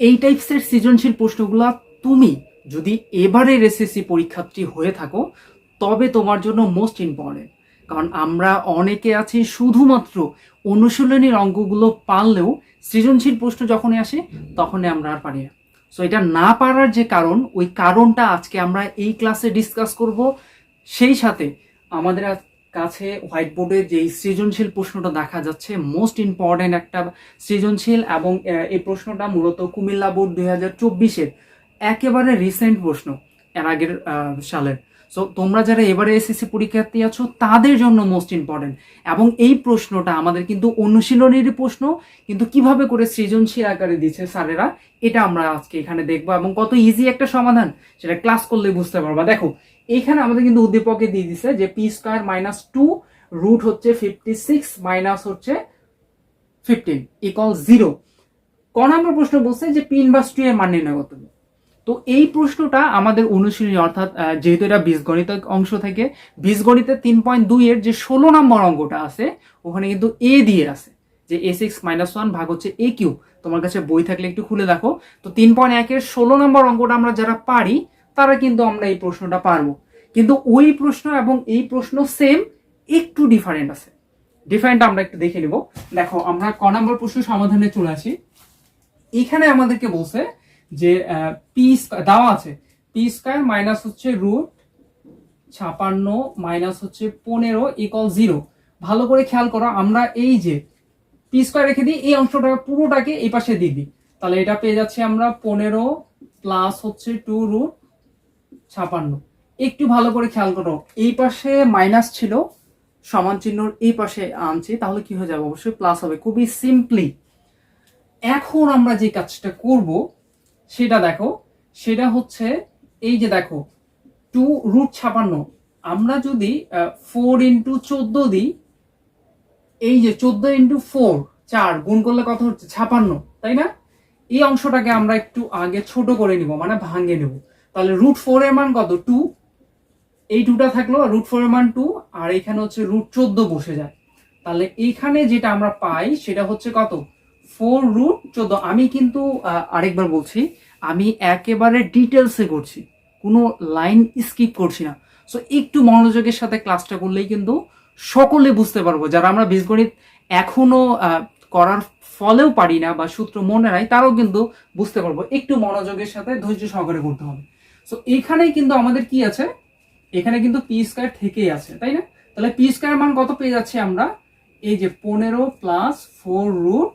এই টাইপসের সৃজনশীল প্রশ্নগুলো তুমি যদি এবারের এসএসসি পরীক্ষার্থী হয়ে থাকো, তবে তোমার জন্য মোস্ট ইম্পর্টেন্ট কারণ আমরা অনেকে আছি শুধুমাত্র অনুশীলনীর অঙ্কগুলো পারলেও সৃজনশীল প্রশ্ন যখনই আসে, তখনই আমরা আর পারি না। সো এটা না পারার যে কারণ, ওই কারণটা আজকে আমরা এই ক্লাসে ডিসকাস করব। সেই সাথে আমাদের কাছে হোয়াইট বোর্ডে যে সৃজনশীল প্রশ্নটা দেখা যাচ্ছে মোস্ট ইম্পর্টেন্ট একটা সৃজনশীল এবং এই প্রশ্নটা মূলত কুমিল্লা বোর্ড দুই হাজার চব্বিশের একেবারে রিসেন্ট প্রশ্ন, এর আগের সালের। সো তোমরা যারা এবারে এসএসসি পরীক্ষার্থী আছো, তাদের জন্য মোস্ট ইম্পর্টেন্ট এবং এই প্রশ্নটা আমাদের কিন্তু অনুশীলনের প্রশ্ন, কিন্তু কীভাবে করে সৃজনশীল আকারে দিচ্ছে স্যারেরা, এটা আমরা আজকে এখানে দেখব। এবং কত ইজি একটা সমাধান, সেটা ক্লাস করলে বুঝতে পারবা। দেখো এখানে আমাদের কিন্তু উদ্দীপকে দিয়ে দিছে যে p square minus two root হচ্ছে ফিফটি সিক্স মাইনাস হচ্ছে ফিফটিন ইকল জিরো ক নম্বর প্রশ্ন বলছে যে পি ইনভার্স টু এর মান নির্ণয় করতে হবে। তো এই প্রশ্নটা আমাদের অনুশীলনী, অর্থাৎ যেহেতু এটা বীজগণিত অংশ থেকে, বীজগণিতের তিন পয়েন্ট দুই এর যে ষোলো নম্বর অঙ্কটা আছে, ওখানে কিন্তু এ দিয়ে আছে, যে এ সিক্স মাইনাস ওয়ান ভাগ হচ্ছে এ কিউ তোমার কাছে বই থাকলে একটু খুলে দেখো। তো তিন পয়েন্ট একের ষোলো নম্বর অঙ্কটা আমরা যারা পারি তারা কিন্তু আমরা এই প্রশ্নটা পারব। কিন্তু ওই প্রশ্ন এবং এই প্রশ্ন সেম একটু ডিফারেন্ট আছে। ডিফারেন্ট আমরা একটু দেখে নিব। দেখো, আমরা ক নম্বর প্রশ্ন সমাধানে চলে আসি। এখানে আমাদেরকে বলছে যে পি দেওয়া আছে। পি স্কোয়ার মাইনাস হচ্ছে রুট ছাপান্ন মাইনাস হচ্ছে পনেরো ইকল জিরো ভালো করে খেয়াল করো, আমরা এই যে পি স্কোয়ার রেখে দিই, এই অংশটা পুরোটাকে এই পাশে দিয়ে দিই। তাহলে এটা পেয়ে যাচ্ছি আমরা পনেরো প্লাস হচ্ছে টু রুট ছাপান্ন। একটু ভালো করে খেয়াল করো। এই পাশে মাইনাস ছিল, সমান চিহ্নর এই পাশে আনছি, তাহলে কি হয়ে যাবে? অবশ্যই প্লাস হবে। খুবই সিম্পলি এখন আমরা যে কাজটা করব, সেটা দেখো। সেটা হচ্ছে, এই যে দেখো টু রুট ছাপান্ন। আমরা যদি ফোর ইন্টু চোদ্দ দিই, এই যে চোদ্দ ইন্টু ফোর চার গুণ করলে কত হচ্ছে? ছাপান্ন, তাই না? এই অংশটাকে আমরা একটু আগে ছোট করে নিব মানে ভাঙে নেব। তাহলে রুট ফোর এর মান কত? টু এই টুটা থাকল রুট ফোর এর মান টু আর এখানে হচ্ছে রুট চোদ্দ বসে যায়। তাহলে এইখানে যেটা আমরা পাই সেটা হচ্ছে কত? ফোর রুট চোদ্দ। আমি কিন্তু আরেকবার বলছি, আমি একেবারে ডিটেলসে করছি, কোনো লাইন স্কিপ করছি না। সো একটু মনোযোগের সাথে ক্লাসটা করলেই কিন্তু সকলে বুঝতে পারব। যারা আমরা বীজগণিত এখনও করার ফলেও পারি না বা সূত্র মনে নাই, তারাও কিন্তু বুঝতে পারব। একটু মনোযোগের সাথে ধৈর্য সহকারে করতে হবে। সো এখানেই কিন্তু আমাদের কি আছে? এখানে কিন্তু পি স্কোয়ার থেকেই আছে, তাই না? তাহলে পি স্কোয়ার মান কত পেয়ে যাচ্ছি আমরা? এই যে পনেরো প্লাস ফোর রুট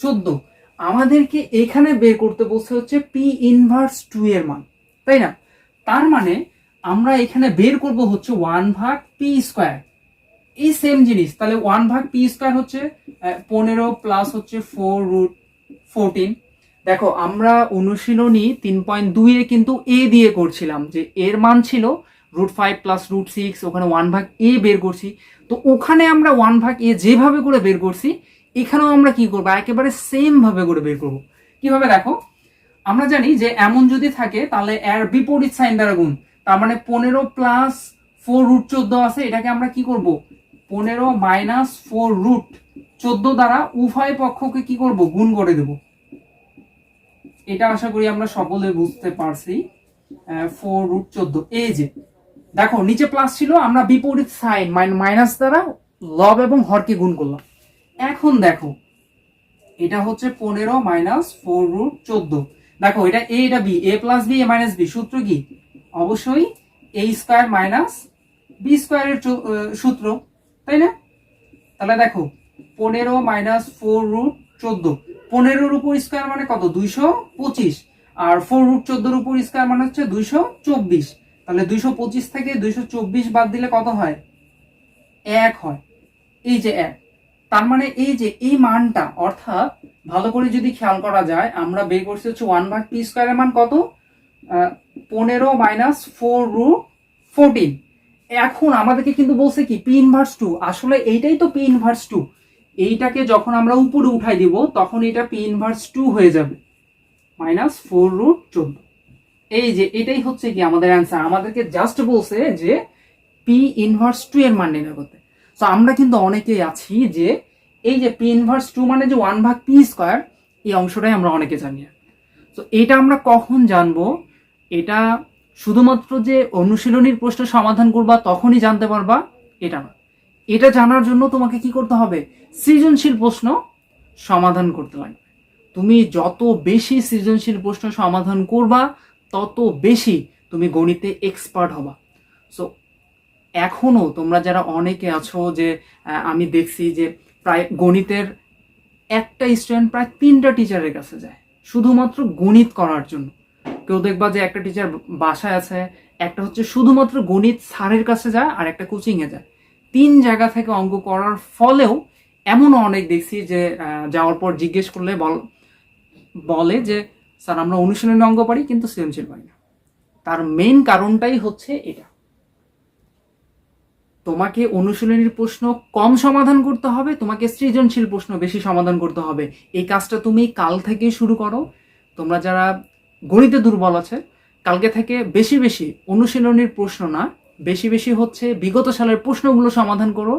চোদ্দ। আমাদেরকে এখানে বের করতে বলছে হচ্ছে পি ইনভার্স টু এর মান, তাই না? তার মানে আমরা এখানে বের করব হচ্ছে ওয়ান ভাগ পি স্কোয়ার এই সেম জিনিস, তাহলে ওয়ান ভাগ পি স্কোয়ার হচ্ছে পনেরো প্লাস হচ্ছে ফোর রুট ফোরটিন দেখো, আমরা অনুশীলনী তিন পয়েন্ট দুইয়ে কিন্তু এ দিয়ে করছিলাম, যে এর মান ছিল root five plus root six ওখানে ওয়ান ভাগ এ বের করছি। তো ওখানে আমরা ওয়ান ভাগ এ যেভাবে করে বের করছি, এখানেও আমরা কি করব? একেবারে সেম ভাবে করে বের করব। কীভাবে দেখো? আমরা জানি যে এমন যদি থাকে, তাহলে এর বিপরীত সাইন দ্বারা গুণ। তার মানে পনেরো প্লাস ফোর রুট চোদ্দ আছে, এটাকে আমরা কি করব? পনেরো মাইনাস ফোর রুট চোদ্দ দ্বারা উভয় পক্ষকে কি করব? গুণ করে দেব। এটা আশা করি আমরা সকলে বুঝতে পারছি ফোর রুট চোদ্দ। এই যে, দেখো, নিচে প্লাস ছিল, আমরা বিপরীত সাইন মাইনাস দ্বারা লব এবং হরকে গুণ করলাম। এখন দেখো, এটা হচ্ছে পনেরো মাইনাস ফোর রুট চোদ্দ। দেখো, এটা এ এটা b a plus b a minus b সূত্র কি? অবশ্যই এ স্কোয়ার মাইনাস বি স্কোয়ারের সূত্র, তাই না? তাহলে দেখো, পনেরো মাইনাস ফোর রুট চোদ্দ। পনেরোর উপর স্কোয়ার মানে কত? দুইশো পঁচিশ। আর ফোর রুট চোদ্দোর উপর স্কোয়ার মানে হচ্ছে দুইশো চব্বিশ। তাহলে দুইশো পঁচিশ থেকে দুইশো চব্বিশ বাদ দিলে কত হয়? এক হয়। এই যে এক। তার মানে এই যে এই মানটা, অর্থাৎ ভালো করে যদি খেয়াল করা যায়, আমরা বের করছি হচ্ছে ওয়ান ভাগ পি স্কোয়ারের মান কত? পনেরো মাইনাস ফোর রুট ফোরটিন এখন আমাদেরকে কিন্তু বলছে কি? পি ইনভার্স টু আসলে এইটাই তো পি ইনভার্স টু এইটাকে যখন আমরা উপরে উঠাই দিব, তখন এটা পি ইনভার্স টু হয়ে যাবে। মাইনাস ফোর রুট চোদ্দ। এই যে, এটাই হচ্ছে কি আমাদের অ্যান্সার আমাদেরকে জাস্ট বলছে যে পি ইনভার্স টু এর মান নির্ণয় করতে। তো আমরা কিন্তু অনেকেই আছি যে এই যে পি ইনভার্স টু মানে যে ওয়ান ভাগ পি স্কোয়ার এই অংশটাই আমরা অনেকে জানি। তো এটা আমরা কখন জানব? এটা শুধুমাত্র যে অনুশীলনীর প্রশ্ন সমাধান করবা, তখনই জানতে পারবা, এটা না। এটা জানার জন্য তোমাকে কি করতে হবে? সৃজনশীল প্রশ্ন সমাধান করতে লাগবে তুমি যত বেশি সৃজনশীল প্রশ্ন সমাধান করবা, তত বেশি তুমি গণিতে এক্সপার্ট হবা। সো এখনও তোমরা যারা অনেকে আছো যে আমি দেখছি যে প্রায় গণিতের একটা স্টুডেন্ট প্রায় তিনটা টিচারের কাছে যায়, শুধুমাত্র গণিত করার জন্য। কেউ দেখবা যে একটা টিচার বাসায় আছে, একটা হচ্ছে শুধুমাত্র গণিত স্যারের কাছে যায়, আর একটা কোচিংয়ে যায়। তিন জায়গা থেকে অঙ্ক করার ফলেও এমনও অনেক দেখছি যে যাওয়ার পর জিজ্ঞেস করলে বল, বলে যে, স্যার, আমরা অনুশীলনী অঙ্ক পারি, কিন্তু সৃজনশীল পারি না। তার মেইন কারণটাই হচ্ছে এটা। তোমাকে অনুশীলনীর প্রশ্ন কম সমাধান করতে হবে, তোমাকে সৃজনশীল প্রশ্ন বেশি সমাধান করতে হবে। এই কাজটা তুমি কাল থেকে শুরু করো। তোমরা যারা গণিতে দুর্বল আছে, কালকে থেকে বেশি বেশি অনুশীলনীর প্রশ্ন না বেশি বেশি হচ্ছে, বিগত সালের প্রশ্নগুলো সমাধান করো।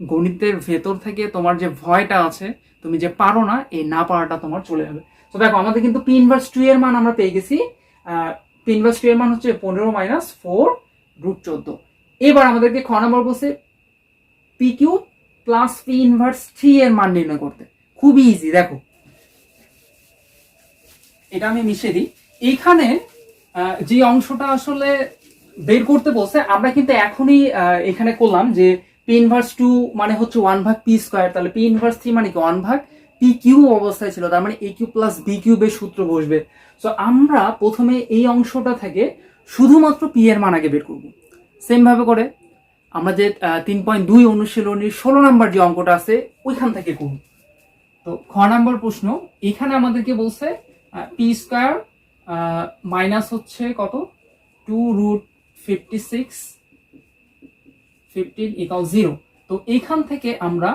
গণিতের ভেতর থেকে তোমার যে ভয়টা আছে, তুমি যে পারো না, এই না পারাটা তোমার চলে যাবে। তো দেখো, আমাদের কিন্তু পি ইনভার্স টু এর মান আমরা পেয়ে গেছি। পি ইনভার্স টু এর মান হচ্ছে পনেরো মাইনাস ফোর রুট চোদ্দ। এবার আমাদেরকে খ নম্বর বসে p q plus p inverse three এর মান নির্ণয় করতে। খুবই ইজি দেখো। এটা আমি মিশিয়ে দিই। এইখানে যে অংশটা আসলে বের করতে বলছে, আমরা কিন্তু এখনই এখানে করলাম যে পি ইনভার্স টু মানে হচ্ছে ওয়ান ভাগ পি স্কোয়ার তাহলে পি ইনভার্স থ্রি মানে কি? ওয়ান ভাগ পি কিউ অবস্থায় ছিল, তার মানে এ কিউ প্লাস বি কিউবের সূত্র বসবে। সো আমরা প্রথমে এই অংশটা থেকে শুধুমাত্র পি এর মান আগে বের করব। সেম ভাবে করে আমরা যে তিন পয়েন্ট দুই অনুশীলনীর ষোলো নাম্বার যে অঙ্কটা আছে, ওইখান থেকে করব। তো, খ নাম্বার প্রশ্ন, এখানে আমাদেরকে বলছে পি স্কোয়ার মাইনাস হচ্ছে কত? Two root fifty six fifteen equal zero তো এইখান থেকে আমরা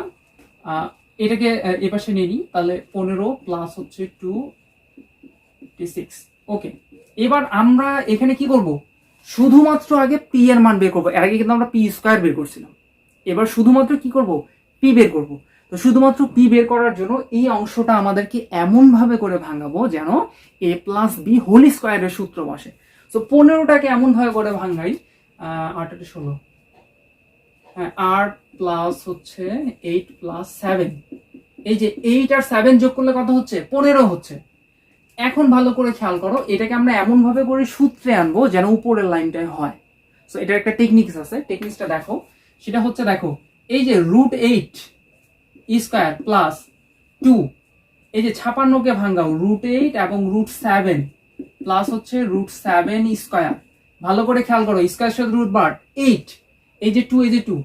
এটাকে এপাশে নিয়ে নিই, তাহলে পনেরো প্লাস হচ্ছে টু সিক্স ওকে এবার আমরা এখানে কি করব? শুধুমাত্র আগে পি এর মান বের করব। এর আগে কিন্তু আমরা পি স্কোয়ার বের করছিলাম। এবার শুধুমাত্র কি করব? পি বের করব। তো শুধুমাত্র পি বের করার জন্য এই অংশটা আমাদেরকে এমন ভাবে করে ভাঙাবো যেন এ প্লাস বি হোল স্কোয়ারের সূত্র বসে। তো পনেরোটাকে এমন ভাবে করে আহ, আট আটে ষোলো। হ্যাঁ আট প্লাস হচ্ছে এইট প্লাস সেভেন এই যে এইট আর সেভেন যোগ করলে কত হচ্ছে? পনেরো হচ্ছে। এখন ভালো করে খেয়াল করো এটাকে আমরা এমন ভাবে করে সূত্রে আনব যেন উপরের লাইনটায় হয়। সো এটার একটা টেকনিক্স আছে টেকনিক্সটা দেখো। সেটা হচ্ছে দেখো এই যে root eight square plus two এই যে ছাপান্নকে ভাঙ্গাও রুট এইট এবং রুট সেভেন প্লাস হচ্ছে রুট সেভেন স্কোয়ার ভালো করে খেয়াল করো স্কোয়ার সাথে রুট বার এইট এই যে টু এই যে টু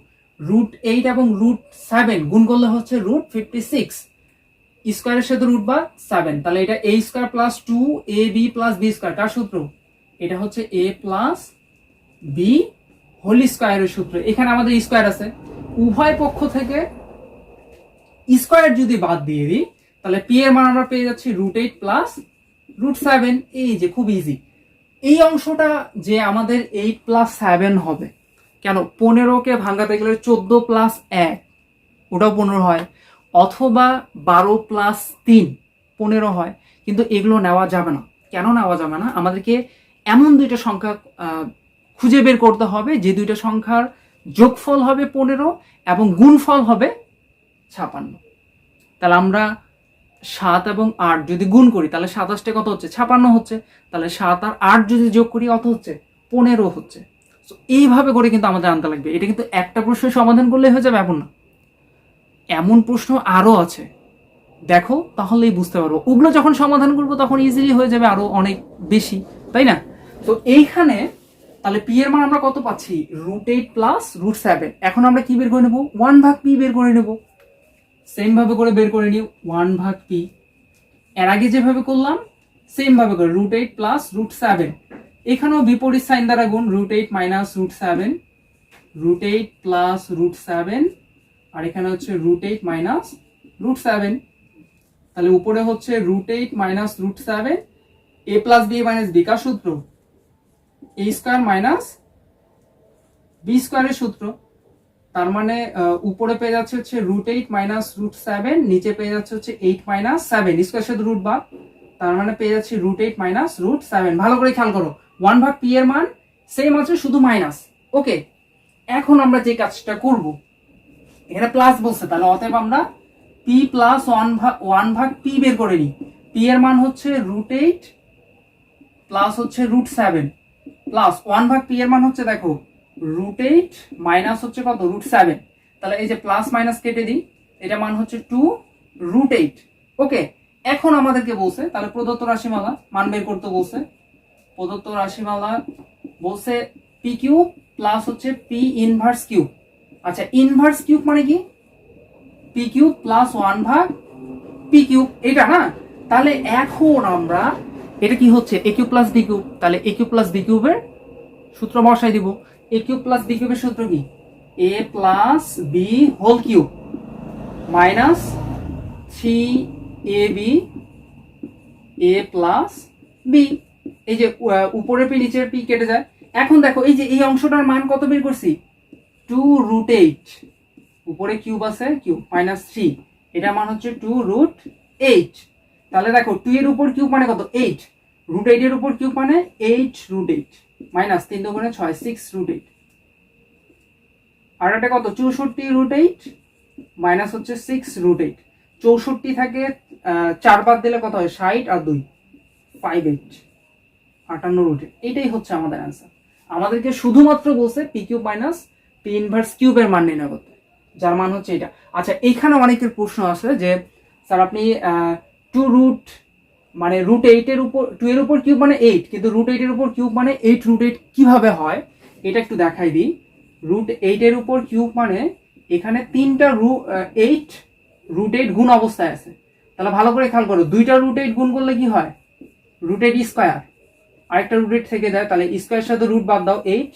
রুট এইট এবং রুট সেভেন গুণ করলে হচ্ছে রুট ফিফটি সিক্স স্কোয়ারের সাথে রুট বার সেভেন তাহলে এটা a square plus two a b plus b square কার সূত্র? এটা হচ্ছে এ প্লাস বি হোল স্কোয়ারের সূত্র। এখানে আমাদের স্কোয়ার আছে। উভয় পক্ষ থেকে স্কোয়ার যদি বাদ দিয়ে দিই, তাহলে পি এর মান আমরা পেয়ে যাচ্ছি root eight plus root seven এই যে খুব ইজি এই অংশটা যে আমাদের এইট প্লাস সেভেন হবে, কেন পনেরোকে ভাঙাতে গেলে চোদ্দ প্লাস এক, ওটাও পনেরো হয়, অথবা বারো প্লাস তিন, পনেরো হয়, কিন্তু এগুলো নেওয়া যাবে না। কেন নেওয়া যাবে না? আমাদেরকে এমন দুইটা সংখ্যা খুঁজে বের করতে হবে, যে দুইটা সংখ্যার যোগফল হবে পনেরো এবং গুণফল হবে ছাপান্ন। তাহলে আমরা সাত এবং আট যদি গুণ করি তাহলে সাতাশটা কত হচ্ছে? ছাপান্ন হচ্ছে। তাহলে সাত আর আট যদি যোগ করি কত হচ্ছে? পনেরো হচ্ছে। So, এইভাবে করে কিন্তু আমাদের আনতে লাগবে। এটা কিন্তু একটা প্রশ্নের সমাধান করলে হয়ে যাবে এমন না। এমন প্রশ্ন আরও আছে। দেখো তাহলেই বুঝতে পারব। ওগুলো যখন সমাধান করব তখন ইজিলি হয়ে যাবে আরও অনেক বেশি তাই না? তো এইখানে তাহলে পি এর মান আমরা কত পাচ্ছি? Root eight plus root seven এখন আমরা কি বের করে নেব? ওয়ান ভাগ পি বের করে নেব। সেম ভাবে করে বের করে নিই ওয়ান ভাগ পি এর আগে যেভাবে করলাম সেম ভাবে করে root eight plus root seven এখানেও বিপরীত সাইন দ্বারা গুণ root eight minus root seven root eight plus root seven আর এখানে হচ্ছে root eight minus root seven তাহলে উপরে হচ্ছে root eight minus root seven a plus b minus b সূত্র? এ স্কোয়ার মাইনাস বি স্কোয়ারের সূত্র। তার মানে উপরে পেয়ে যাচ্ছে হচ্ছে root eight minus root seven নিচে পেয়ে যাচ্ছে হচ্ছে এইট মাইনাস সেভেন স্কোয়ার সাথে রুট বা তার মানে পেয়ে যাচ্ছি root eight minus root seven ভালো করে খেয়াল করো ওয়ান ভাগ পি এর মান সেম আছে, শুধু মাইনাস ওকে এখন আমরা যে কাজটা করব এখানে প্লাস বলছে, তাহলে অতএব আমরা পি প্লাস ওয়ান ভাগ ওয়ান ভাগ পি বের করে নিই। পি এর মান হচ্ছে রুট এইট প্লাস হচ্ছে রুট সেভেন প্লাস ওয়ান ভাগ পি এর মান হচ্ছে, দেখো রুট এইট মাইনাস হচ্ছে কত? রুট সেভেন তাহলে এই যে প্লাস মাইনাস কেটে দিই, এটা মান হচ্ছে টু রুট এইট ওকে এখন আমাদেরকে বলছে, তাহলে প্রদত্ত রাশিমালা, মান বের করতে বলছে। প্রদত্ত রাশিমালা বলছে পি কিউ প্লাস হচ্ছে পি ইনভার্স কিউ আচ্ছা ইনভার্স কিউব মানে কি? পি কিউব প্লাস ওয়ান ভাগ পি কিউব এটা না? তাহলে এখন আমরা, এটা কি হচ্ছে? A Q plus D cube তাহলে এ কিউ প্লাস বি কিউবের সূত্র বসাই দিব। এ কিউব প্লাস ডি কিউবের সূত্র কি? A plus B whole cube minus three A B A plus B এই যে উপরের পি, নিচের পি কেটে যায়। এখন দেখো, এই যে, এই অংশটার মান কত বের করছি? টু রুট এইট উপরে কিউব আছে কিউব মাইনাস থ্রি এটার মান হচ্ছে টু রুট এইট তাহলে দেখো টু এর উপর কিউব মানে কত? এইট রুট এইট এর উপর কিউব মানে এইট রুট এইট মাইনাস তিন দুগুণে ছয় সিক্স রুট এইট আর একটা কত? চৌষট্টি রুট এইট মাইনাস হচ্ছে সিক্স রুট এইট চৌষট্টি থাকে আহ, চার বাদ দিলে কত হয়? ষাট আর দুই ফাইভ এইট আটান্ন রুট এইট এটাই হচ্ছে আমাদের অ্যান্সার আমাদেরকে শুধুমাত্র বলছে P cube minus P inverse কিউবের মান নির্ণয় করতে। যার মান হচ্ছে এটা। আচ্ছা এইখানে অনেকের প্রশ্ন আছে যে স্যার আপনি টু রুট মানে রুট এইটের উপর টু এর উপর কিউব মানে এইট কিন্তু রুট এইটের উপর কিউব মানে এইট রুট এইট কীভাবে হয়? এটা একটু দেখাই দিই। রুট এইটের উপর কিউব মানে এখানে তিনটা রু এইট রুট এইট গুণ অবস্থায় আছে। তাহলে ভালো করে খেয়াল করো, দুইটা রুট এইট গুণ করলে কি হয়? রুট এইট স্কোয়ার আরেকটা রুট এইট থেকে যায়, তাহলে স্কোয়ার সাথে রুট বাদ দাও এইট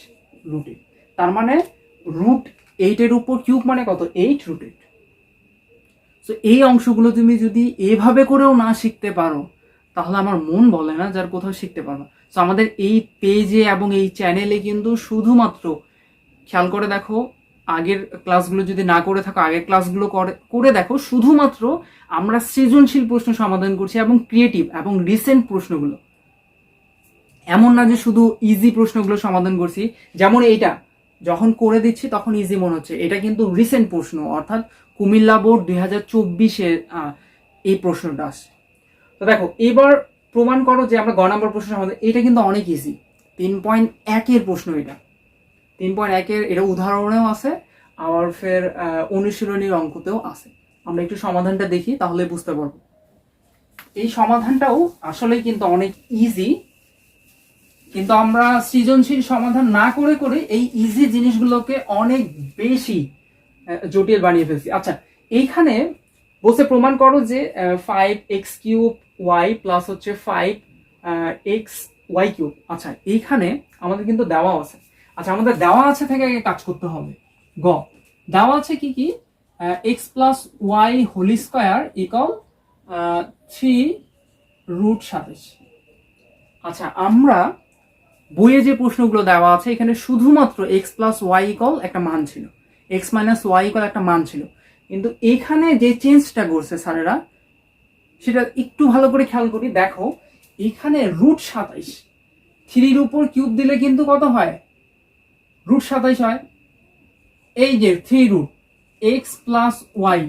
রুট এইট তার মানে রুট এইটের উপর কিউব মানে কত? এইট রুট এইট তো এই অংশগুলো তুমি যদি এভাবে করেও না শিখতে পারো তাহলে আমার মন বলে না যার কোথাও শিখতে পারো তো আমাদের এই পেজে এবং এই চ্যানেলে কিন্তু শুধুমাত্র খেয়াল করে দেখো, আগের ক্লাসগুলো যদি না করে থাকো, আগের ক্লাসগুলো করে করে দেখো, শুধুমাত্র আমরা সৃজনশীল প্রশ্ন সমাধান করছি এবং ক্রিয়েটিভ এবং রিসেন্ট প্রশ্নগুলো। এমন না যে শুধু ইজি প্রশ্নগুলো সমাধান করছি। যেমন এইটা, যখন করে দিচ্ছি তখন ইজি মনে হচ্ছে। এটা কিন্তু রিসেন্ট প্রশ্ন, অর্থাৎ কুমিল্লা বোর্ড দুই হাজার চব্বিশের এই প্রশ্নটা আসছে। তো দেখো, এবার প্রমাণ করো যে আমরা গ নম্বর প্রশ্ন সমাধান, এটা কিন্তু অনেক ইজি তিন পয়েন্ট একের প্রশ্ন এটা। তিন পয়েন্ট একের এটা উদাহরণেও আছে আবার ফের অনুশীলনীর অঙ্কতেও আছে। আমরা একটু সমাধানটা দেখি, তাহলে বুঝতে পারব। এই সমাধানটাও আসলেই কিন্তু অনেক ইজি কিন্তু আমরা সৃজনশীল সমাধান না করে করে এই ইজি জিনিসগুলোকে অনেক বেশি জটিল বানিয়ে ফেলছি। আচ্ছা এইখানে বলছে, প্রমাণ করো যে five X cube Y plus হচ্ছে ফাইভ এক্স ওয়াই কিউব আচ্ছা এইখানে আমাদের কিন্তু দেওয়া আছে। আচ্ছা আমাদের দেওয়া আছে থেকে আগে কাজ করতে হবে। গ, দেওয়া আছে কি কি? X plus Y whole square equal three root সাতাশ। আচ্ছা আমরা বইয়ে যে প্রশ্নগুলো দেওয়া আছে, এখানে শুধুমাত্র এক্স প্লাস ওয়াই ইকল একটা মান ছিল। এক্স মাইনাস ওয়াই ইকল একটা মান ছিল। কিন্তু এখানে যে চেঞ্জটা করছে স্যারেরা সেটা একটু ভালো করে খেয়াল করি, দেখো, এখানে রুট সাতাইশ। থ্রির উপর কিউব দিলে কিন্তু কত হয়? রুট সাতাইশ হয়। এই যে three root X plus Y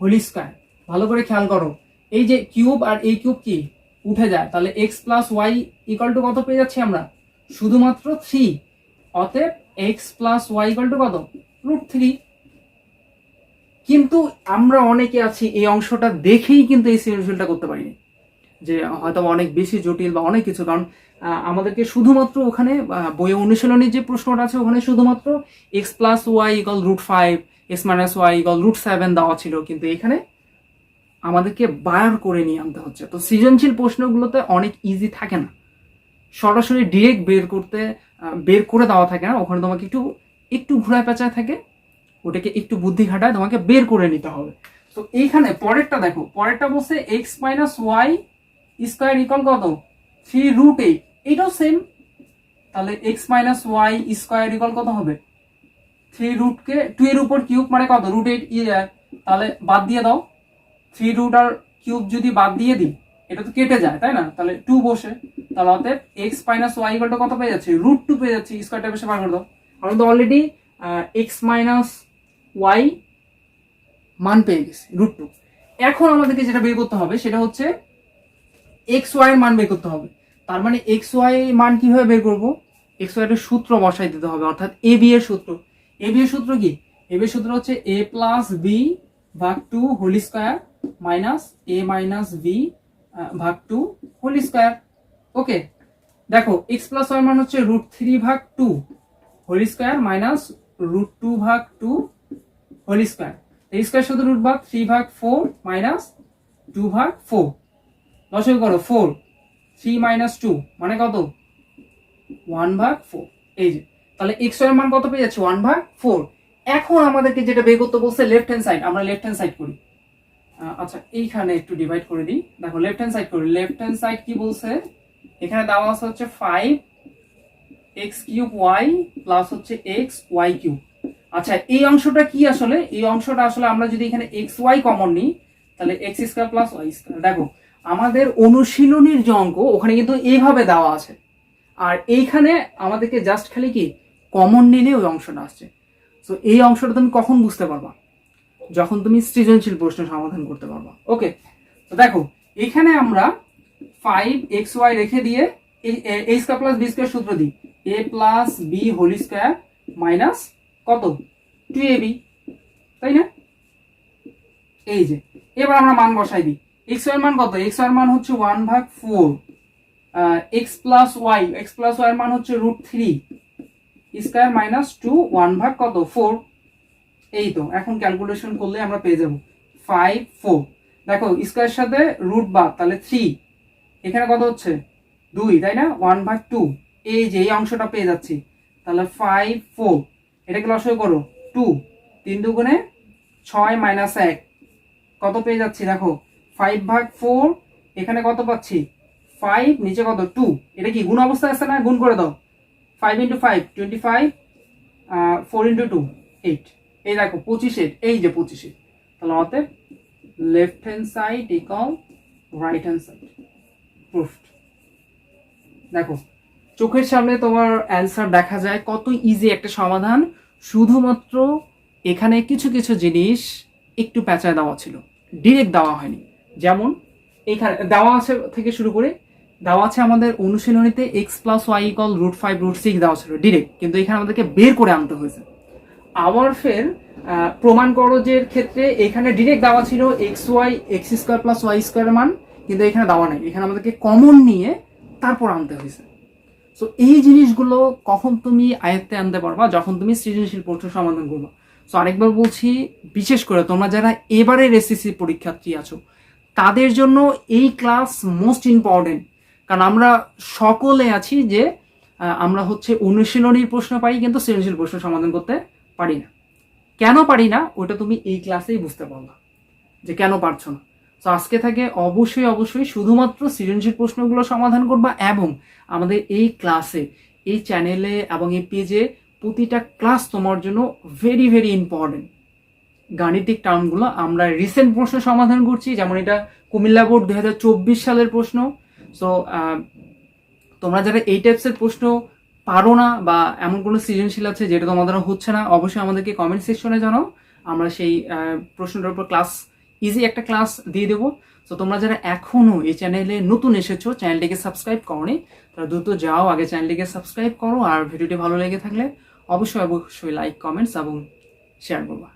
whole square ভালো করে খেয়াল করো। এই যে কিউব আর এই কিউব কি? উঠে যায়। তাহলে X plus Y equal two কত পেয়ে যাচ্ছি আমরা? শুধুমাত্র থ্রি অতএব X plus Y equal two কত? রুট থ্রি কিন্তু আমরা অনেকে আছি, এই অংশটা দেখেই কিন্তু এই সৃজনশীলটা করতে পারিনি। যে হয়তো অনেক বেশি জটিল বা অনেক কিছু, কারণ আমাদেরকে শুধুমাত্র ওখানে বইয়ে অনুশীলনী যে প্রশ্নটা আছে, ওখানে শুধুমাত্র X plus Y equal root five X minus Y equal root seven দেওয়া ছিল, কিন্তু এখানে আমাদেরকে বার করে নিয়ে আনতে হচ্ছে। তো সৃজনশীল প্রশ্নগুলোতে অনেক ইজি থাকে না। সরাসরি ডিরেক্ট বের করতে বের করে দেওয়া থাকে না। ওখানে তোমাকে একটু একটু ঘোরায় পেঁচায় থাকে। ওটাকে একটু বুদ্ধি খাটায় তোমাকে বের করে নিতে হবে। তো এইখানে পরেরটা দেখো, পরেরটা বলছে X minus Y square equal কত? থ্রি রুট এইট এটাও সেম তাহলে X minus Y square equal কত হবে? থ্রি রুটকে টু এর উপর কিউব মানে কত? রুট এইট তাহলে বাদ দিয়ে দাও। থ্রি রুট আর কিউব যদি বাদ দিয়ে দিই, এটা তো কেটে যায়, তাই না? তাহলে টু বসে। তাহলে অতএব এক্স মাইনাস ওয়াই কত পেয়ে যাচ্ছে? রুট টু পেয়ে যাচ্ছি স্কোয়ারটা বেশি বার করে দাও। আমরা তো অলরেডি এক্স মাইনাস ওয়াই মান পেয়ে গেছি রুট টু এখন আমাদেরকে যেটা বের করতে হবে, সেটা হচ্ছে এক্স ওয়াই এর মান বের করতে হবে। তার মানে এক্স ওয়াই মান কীভাবে বের করব? এক্স ওয়াই এর সূত্র বসাই দিতে হবে, অর্থাৎ এ বি এর সূত্র। এ বি এর সূত্র কি? এ বি এর সূত্র হচ্ছে এ প্লাস বি ভাগ two whole square minus A minus B ভাগ টু হোল স্কোয়ার ওকে দেখো এক্স প্লাস ওয়াই মান হচ্ছে রুট থ্রি ভাগ two whole square minus root two ভাগ টু হোল স্কোয়ার এই স্কোয়ার শুধু রুট ভাগ থ্রি ভাগ ফোর মাইনাস টু ভাগ ফোর দশমিক করো ফোর থ্রি মাইনাস টু মানে কত? ওয়ান ভাগ ফোর এই যে। তাহলে এক্সের মান কত পেয়ে যাচ্ছে? ওয়ান ভাগ ফোর এখন আমাদেরকে যেটা বের করতে বলছে লেফট হ্যান্ড সাইড আমরা লেফট হ্যান্ড সাইড করি। আচ্ছা এইখানে একটু ডিভাইড করে দিই। দেখো লেফট হ্যান্ড সাইড করি। লেফট হ্যান্ড সাইড কি বলছে? এখানে দেওয়া আছে হচ্ছে five X cube Y plus হচ্ছে এক্স ওয়াই কিউব আচ্ছা এই অংশটা কি আসলে? এই অংশটা আসলে আমরা যদি এখানে এক্স ওয়াই কমন নিই, তাহলে X square plus Y square দেখো, আমাদের অনুশীলনীর যে অঙ্ক, ওখানে কিন্তু এইভাবে দেওয়া আছে। আর এইখানে আমাদেরকে জাস্ট খালি কি? কমন নিলে ওই অংশটা আসছে। তো এই অংশটা তুমি কখন বুঝতে পারবা? যখন তুমি সৃজনশীল প্রশ্ন সমাধান করতে পারবা। ওকে তো দেখো, এখানে আমরা ফাইভ এক্স ওয়াই রেখে দিয়ে A square plus B square সূত্র দিই। A plus B whole square minus কত টু এ বি তাই না? এই যে, এবার আমরা মান বসাই দিই। এক্স ওয়াই মান কত? এক্স ওয়াই মান হচ্ছে ওয়ান ভাগ four X plus Y X plus Y মান হচ্ছে root three square minus two one ভাগ কত? ফোর এই তো, এখন ক্যালকুলেশন করলে আমরা পেয়ে যাব। ফাইভ ফোর দেখো স্কোয়ারের সাথে রুট বাদ, তাহলে থ্রি এখানে কত হচ্ছে? দুই, তাই না? ওয়ান ভাগ টু এই যে, এই অংশটা পেয়ে যাচ্ছি। তাহলে ফাইভ ফোর এটাকে লসই করো। টু তিন দুগুণে ছয় মাইনাস এক। কত পেয়ে যাচ্ছি? দেখো ফাইভ ভাগ ফোর এখানে কত পাচ্ছি? ফাইভ নিচে কত? টু এটা কি গুণ অবস্থায় আছে না গুণ করে দাও? Five into five twenty five four into two eight এই দেখো, পঁচিশে এই যে পঁচিশে তাহলে অতএব left hand side equal right hand side proved দেখো চোখের সামনে তোমার অ্যান্সার দেখা যায় কত ইজি একটা সমাধান। শুধুমাত্র এখানে কিছু কিছু জিনিস একটু পেঁচায় দেওয়া ছিল। ডিরেক্ট দেওয়া হয়নি। যেমন এখানে দেওয়া আছে থেকে শুরু করে, দেওয়া আছে আমাদের অনুশীলনীতে X plus Y equal root five root six দেওয়া ছিল ডিরেক্ট কিন্তু এখানে আমাদেরকে বের করে আনতে হয়েছে। আবার ফের প্রমাণ করজের ক্ষেত্রে এখানে ডিরেক্ট দেওয়া ছিল X Y X square plus Y square মান, কিন্তু এখানে দেওয়া নেই। এখানে আমাদেরকে কমন নিয়ে তারপর আনতে হয়েছে। সো এই জিনিসগুলো কখন তুমি আয়ত্তে আনতে পারবা? যখন তুমি সৃজনশীল প্রশ্ন সমাধান করবা। সো আরেকবার বলছি, বিশেষ করে তোমরা যারা এবারের এসএসসি পরীক্ষার্থী আছো, তাদের জন্য এই ক্লাস মোস্ট ইম্পর্টেন্ট কারণ আমরা সকলে আছি যে আমরা হচ্ছে অনুশীলনীর প্রশ্ন পাই, কিন্তু সৃজনশীল প্রশ্ন সমাধান করতে পারি না। কেন পারি না? ওটা তুমি এই ক্লাসেই বুঝতে পারবা। যে কেন পারছ না। তো আজকে থেকে অবশ্যই অবশ্যই শুধুমাত্র সৃজনশীল প্রশ্নগুলো সমাধান করবা এবং আমাদের এই ক্লাসে এই চ্যানেলে এবং এই পেজে প্রতিটা ক্লাস তোমার জন্য ভেরি ভেরি ইম্পর্টেন্ট গাণিতিক টার্মগুলো আমরা রিসেন্ট প্রশ্ন সমাধান করছি, যেমন এটা কুমিল্লা বোর্ড দু হাজার চব্বিশ সালের প্রশ্ন। সো তোমরা যারা এই টাইপসের প্রশ্ন পারো না বা এমন কোনো সৃজনশীল আছে যেটা তোমাদের হচ্ছে না, অবশ্যই আমাদেরকে কমেন্ট সেকশনে জানাও। আমরা সেই প্রশ্নটার উপর ক্লাস ইজি একটা ক্লাস দিয়ে দেবো। তো তোমরা যারা এখনও এই চ্যানেলে নতুন এসেছ চ্যানেলটিকে সাবস্ক্রাইব করনি, তারা দ্রুত যাও, আগে চ্যানেলটিকে সাবস্ক্রাইব করো, আর ভিডিওটি ভালো লেগে থাকলে অবশ্যই অবশ্যই লাইক কমেন্টস এবং শেয়ার করবা।